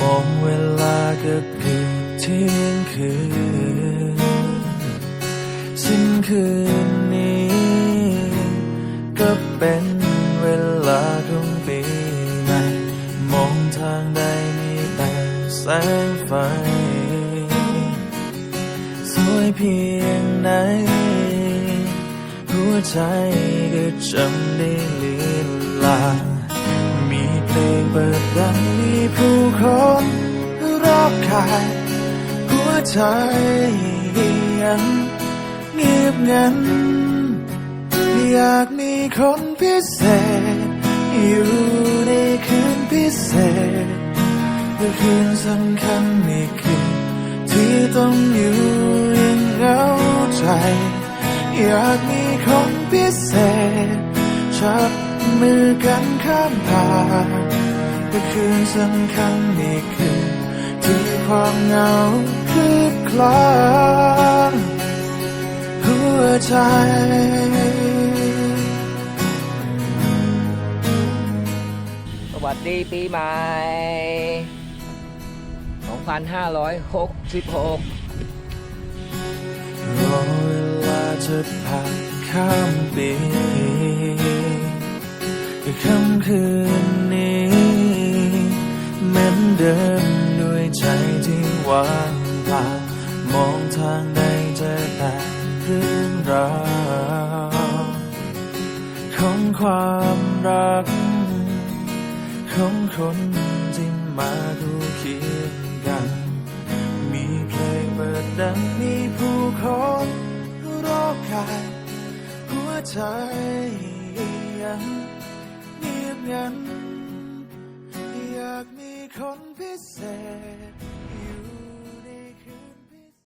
มองเวลาก็เกือบเที่ยงคืน สิ้นคืนนี้ ก็เป็นเวลาของปีใหม่มองทางใดมีแต่แสงไฟ สวยเพียงไหนหัวใจก็จำได้ลีลา มีเพลงเปิดดังมี ผู้คนรอบกายหัวใจยังเงียบงัน อยากมีคนพิเศษ อยู่ในคืนพิเศษและคืนสำคัญในคืนที่ต้องอยู่ยังเหงาใจ อยากมีคนพิเศษ จับมือกันข้ามผ่าน และคืนสำคัญในคืนที่ความเหงาคืบคลานหัวใจ สวัสดีปีใหม่ 2566 รอเวลาจะผ่านข้ามปีก็ค่ำคืน ที่ว่างเปล่ามองทางใดเจอแต่เรื่องราวของความรัก ของคนที่มาดูเคียงกัน มีเพลงเปิดดังมีผู้คนรอบกายหัวใจยังเงียบงันอยากมีคนพิเศษ